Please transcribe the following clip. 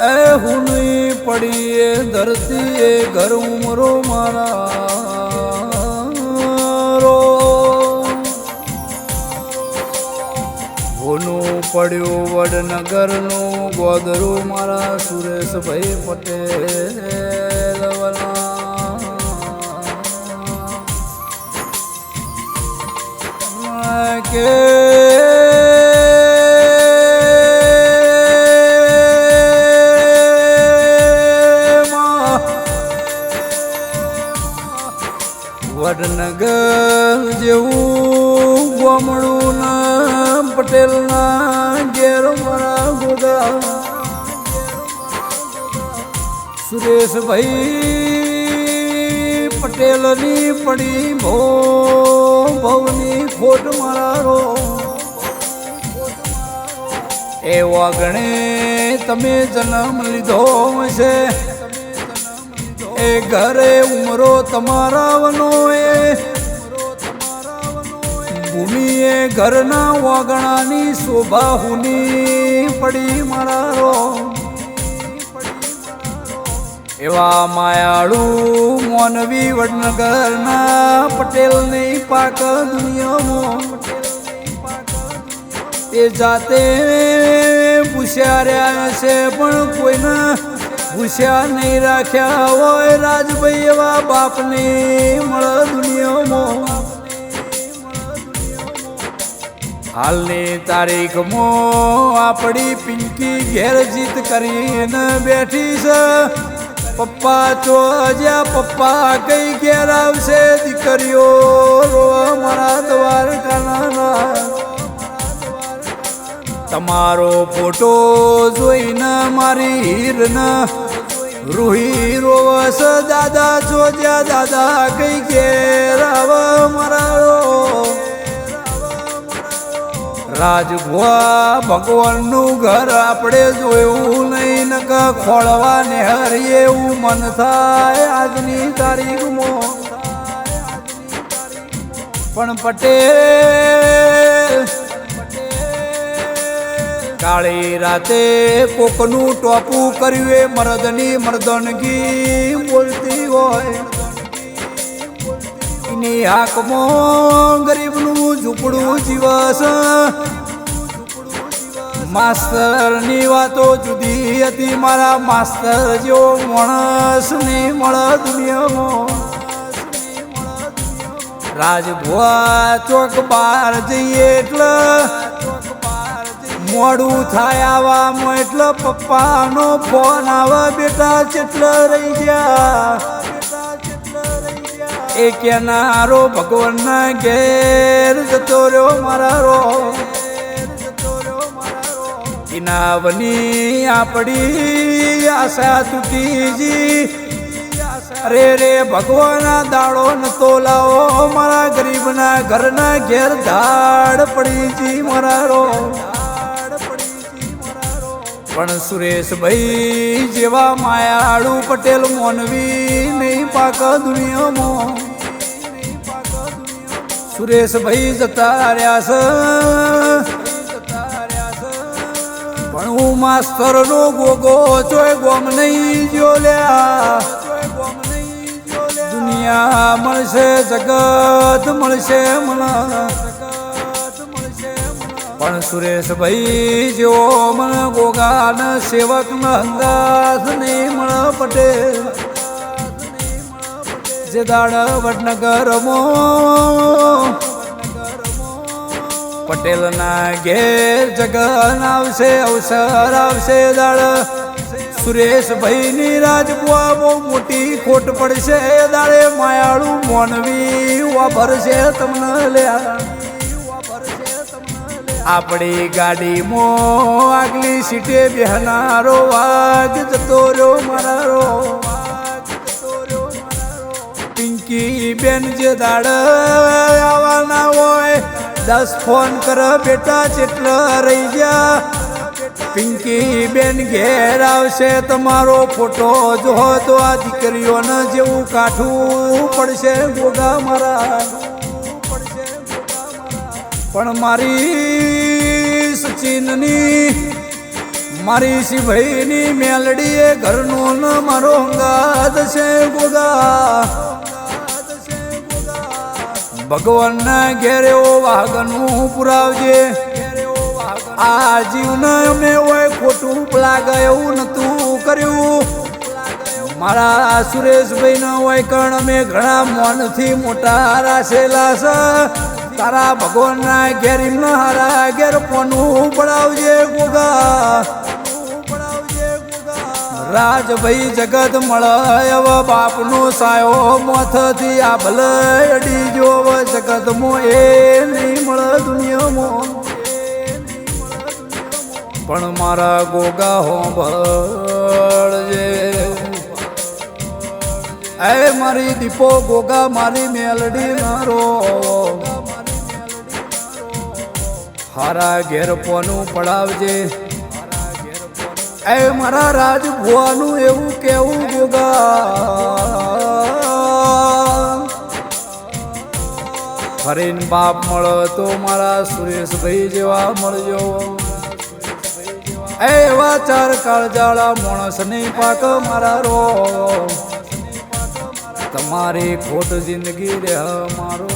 ભૂમિ એ ધરતી એ ઘર ઉમરો મારા રો હોનું પડ્યું વડનગરનું, ગોદરું મારા સુરેશભાઈ પટેલ કે વડનગર જેવું ગોમડું ના પટેલના ઘેર મારા ગોગા સુરેશભાઈ પટેલની પડી ભો ભવની ખોટ મારા રો એવા ગણે તમે જન્મ લીધો છે એ ઘરે ઉમરો તમારા વનો એ ભૂમિ ઘરના વાગણાની શોભા હુની પડી મારા રો એવા માયાળુ મોનવી વડનગરના પટેલની પાક દુનિયામાં. એ જાતે પૂછ્યા રહ્યા છે પણ કોઈના પૂછ્યા નહીં રાખ્યા હોય. રાજભાઈ એવા બાપની મળ દુનિયામાં. હાલની તારીખમાં આપણી પિંકી ઘેર જીત કરીને બેઠી છે. પપ્પા તો જ્યાં પપ્પા કઈ ઘેર આવશે, દીકરીઓ રોવા મારા દ્વારકાના તમારો ફોટો જોઈને મારી હીરને રૂહી રોવસ દાદા જોજ્યા દાદા કઈ ઘેર આવ મારા રાજભુઆ ભગવાનનું ઘર આપણે જોયું નહીં નક ખોળવા નેહરી એવું મન થાય. આજની તારીખમાં પણ પટેલ કાળી રાતે કોકનું ટોપું કર્યું એ મરદની મરદનગી બોલતી હોય. ની હાકમાં ગરીબનું ઝૂંપડું જીવસ માસ્તરની વાતો જુદી હતી. મારા માસ્તર જેવો માણસ નહીં મળે દુનિયામાં રાજભુઆ ચોક બાર જઈએ એટલે મોડું થાય આવામાં એટલે પપ્પાનો ફોન આવે. બેટા ચેટલો રહી ગયા. એ કેનારો ભગવાનના ઘેર જતો રહ્યો મારા રો ઇનાવની આપણી આશા તૂટીજી અરે રે ભગવાન દાડો તો લાવો, મારા ગરીબના ઘરના ઘેર ધાડ પડી જી મારા રો પણ સુરેશભાઈ જેવા માયાળુ પટેલ મોનવી નહીં પાક દુનિયામાં. સુરેશભાઈ જતા રહ્યા માસ્તર નો ગોગો ચોય ગોમ નહીં જોલ્યા દુનિયા મળશે, જગત મળશે મને. પણ સુરેશભાઈ જેવો મન ગોગાન સેવક ન અંદાજ નહીં મળ પટેલ જે દાડ વડનગરમાં પટેલના ઘેર જગન આવશે, અવસર આવશે દાડ સુરેશભાઈની રાજબુઆ બહુ મોટી ખોટ પડશે દાડે માયાળું મોનવી વાપરશે તમને લ્યા. આપણી ગાડીમાં આગલી સીટે બેહનારો વાઘ જતો રહ્યો મારો પિંકી બેન જે દાડ આવવાના હોય દસ ફોન કર બેટા ચેટલો રહી ગયા. પિંકી બેન ઘેર આવશે, તમારો ફોટો જો તો આ દીકરીઓને જેવું કાઠું પડશે. ગોગા મારા, પણ મારી સચિનની, મારી શિભાઈની મેલડીએ ઘરનો ન મારો અંગાદ છે. ગોગા ભગવાનના ઘેર એવો વાઘનું પુરાવજે. આ જીવને અમે હોય ખોટું લાગે એવું નતું કર્યું. મારા સુરેશભાઈ નો હોય કણ અમે ઘણા મોનથી મોટા રાખેલા છે. તારા ભગવાનના ઘેર હારા ઘેર પોનું પડાવજે ગોગા. રાજભાઈ જગત મળ્યવ બાપનો સાયો મોથથી આ ભલે અડી જો જગત મો એ નહીં મળે દુનિયામાં. પણ મારા ગોગા હોંભળજે એ મારી દીપો ગોગા, મારી મેલડી મારો. હારા ઘેર પોનું પડાવજે. એ મારા રાજ ભુવાનું એવું કેવું ગોગા ફરીન બાપ મળો તો મારા સુરેશભાઈ જેવા મળજો. એવા ચાર કાળજાળા માણસની પાક મારા રો તમારી ખોટ જિંદગી રહે મારો